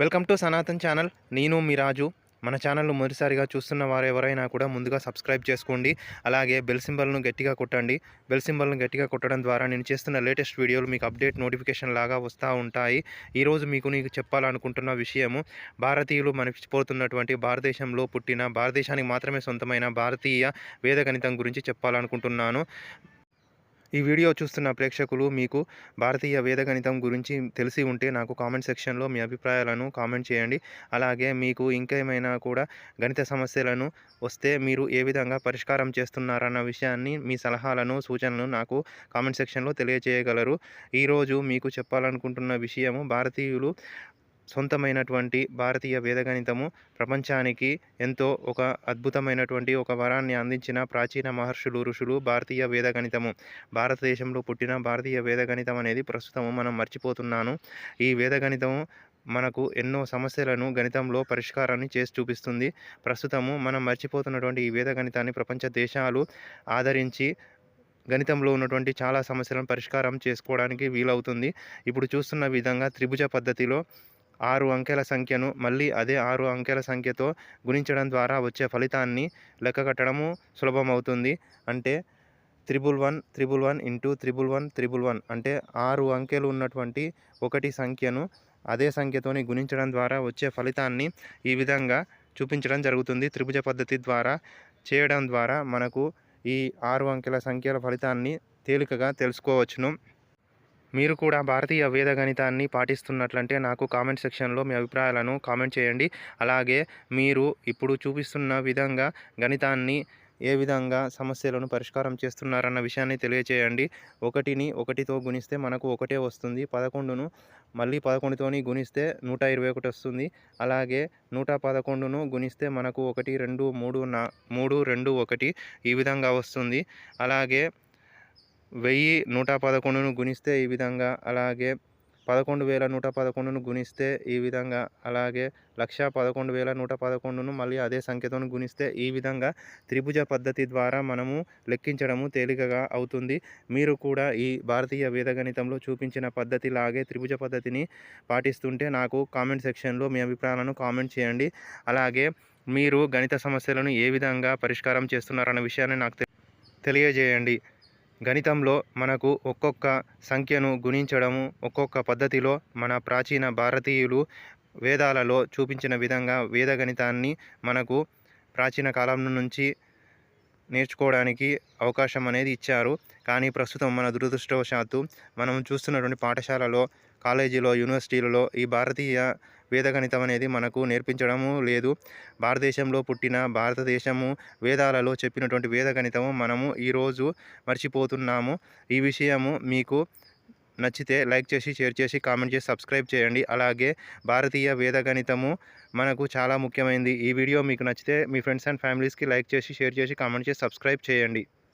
Welcome to Sanatan channel. నేను మీ రాజు. మన ఛానల్ను మొదటిసారిగా చూస్తున్న వారు ఎవరైనా కూడా ముందుగా సబ్స్క్రైబ్ చేసుకోండి. అలాగే బెల్ సింబల్ను గట్టిగా కొట్టండి. బెల్ సింబల్ను గట్టిగా కొట్టడం ద్వారా నేను చేస్తున్న లేటెస్ట్ వీడియోలు మీకు అప్డేట్ నోటిఫికేషన్ లాగా వస్తూ ఉంటాయి. ఈరోజు మీకు నీకు చెప్పాలనుకుంటున్న విషయము భారతీయులు మర్చిపోతున్నటువంటి భారతదేశంలో పుట్టిన భారతదేశానికి మాత్రమే సొంతమైన భారతీయ వేద గణితం గురించి చెప్పాలనుకుంటున్నాను. ఈ వీడియో చూస్తున్న ప్రేక్షకులు మీకు భారతీయ వేద గణితం గురించి తెలిసి ఉంటే నాకు కామెంట్ సెక్షన్లో మీ అభిప్రాయాలను కామెంట్ చేయండి. అలాగే మీకు ఇంకేమైనా కూడా గణిత సమస్యలను వస్తే మీరు ఏ విధంగా పరిష్కారం చేస్తున్నారన్న విషయాన్ని మీ సలహాలను సూచనలను నాకు కామెంట్ సెక్షన్లో తెలియజేయగలరు ఈరోజు మీకు చెప్పాలనుకుంటున్న విషయము భారతీయులు సొంతమైనటువంటి భారతీయ వేదగణితము ప్రపంచానికి ఎంతో ఒక అద్భుతమైనటువంటి ఒక వరాన్ని అందించిన ప్రాచీన మహర్షులు ఋషులు భారతీయ వేదగణితము భారతదేశంలో పుట్టిన భారతీయ వేదగణితం అనేది ప్రస్తుతము మనం మర్చిపోతున్నాను. ఈ వేదగణితము మనకు ఎన్నో సమస్యలను గణితంలో పరిష్కారాన్ని చేసి చూపిస్తుంది. ప్రస్తుతము మనం మర్చిపోతున్నటువంటి ఈ వేద గణితాన్ని ప్రపంచ దేశాలు ఆదరించి గణితంలో ఉన్నటువంటి చాలా సమస్యలను పరిష్కారం చేసుకోవడానికి వీలవుతుంది. ఇప్పుడు చూస్తున్న విధంగా త్రిభుజ పద్ధతిలో ఆరు అంకెల సంఖ్యను మళ్ళీ అదే ఆరు అంకెల సంఖ్యతో గుణించడం ద్వారా వచ్చే ఫలితాన్ని లెక్క కట్టడము సులభమవుతుంది. అంటే triple one triple one into triple one triple one అంటే ఆరు అంకెలు ఉన్నటువంటి ఒకటి సంఖ్యను అదే సంఖ్యతోని గుణించడం ద్వారా వచ్చే ఫలితాన్ని ఈ విధంగా చూపించడం జరుగుతుంది. త్రిభుజ పద్ధతి ద్వారా చేయడం ద్వారా మనకు ఈ ఆరు అంకెల సంఖ్యల ఫలితాన్ని తేలికగా తెలుసుకోవచ్చును. మీరు కూడా భారతీయ వేద గణితాన్ని పాటిస్తున్నట్లంటే నాకు కామెంట్ సెక్షన్లో మీ అభిప్రాయాలను కామెంట్ చేయండి. అలాగే మీరు ఇప్పుడు చూపిస్తున్న విధంగా గణితాన్ని ఏ విధంగా సమస్యలను పరిష్కారం చేస్తున్నారన్న విషయాన్ని తెలియచేయండి. ఒకటిని ఒకటితో గుణిస్తే మనకు ఒకటే వస్తుంది. పదకొండును మళ్ళీ పదకొండుతోని గుణిస్తే నూట ఇరవై ఒకటి వస్తుంది. అలాగే నూట పదకొండును గుణిస్తే మనకు ఒకటి రెండు మూడు నా మూడు రెండు ఒకటి ఈ విధంగా వస్తుంది. అలాగే వెయ్యి నూట పదకొండును గుణిస్తే ఈ విధంగా అలాగే పదకొండు వేల నూట పదకొండును గుణిస్తే ఈ విధంగా అలాగే లక్ష పదకొండు వేల నూట పదకొండును మళ్ళీ అదే సంఖ్యతో గుణిస్తే ఈ విధంగా త్రిభుజ పద్ధతి ద్వారా మనము లెక్కించడము తేలికగా అవుతుంది. మీరు కూడా ఈ భారతీయ వేదగణితంలో చూపించిన పద్ధతిలాగే త్రిభుజ పద్ధతిని పాటిస్తుంటే నాకు కామెంట్ సెక్షన్లో మీ అభిప్రాయాలను కామెంట్ చేయండి. అలాగే మీరు గణిత సమస్యలను ఏ విధంగా పరిష్కారం చేస్తున్నారన్న విషయాన్ని నాకు తెలియజేయండి. గణితంలో మనకు ఒక్కొక్క సంఖ్యను గుణించడము ఒక్కొక్క పద్ధతిలో మన ప్రాచీన భారతీయులు వేదాలలో చూపించిన విధంగా వేద గణితాన్ని మనకు ప్రాచీన కాలం నుంచి నేర్చుకోవడానికి అవకాశం అనేది ఇచ్చారు. కానీ ప్రస్తుతం మన దురదృష్టవశాత్తు మనం చూస్తున్నటువంటి పాఠశాలలో కాలేజీలో యూనివర్సిటీలలో ఈ భారతీయ వేదగణితం అనేది మనకు నేర్పించడము లేదు. భారతదేశంలో పుట్టిన భారతదేశము వేదాలలో చెప్పినటువంటి వేదగణితము మనము ఈరోజు మర్చిపోతున్నాము. ఈ విషయము మీకు నచ్చితే లైక్ చేసి షేర్ చేసి కామెంట్ చేసి సబ్స్క్రైబ్ చేయండి. అలాగే భారతీయ వేదగణితము మనకు చాలా ముఖ్యమైనది ఈ వీడియో మీకు నచ్చితే మీ ఫ్రెండ్స్ అండ్ ఫ్యామిలీస్కి లైక్ చేసి షేర్ చేసి కామెంట్ చేసి సబ్స్క్రైబ్ చేయండి.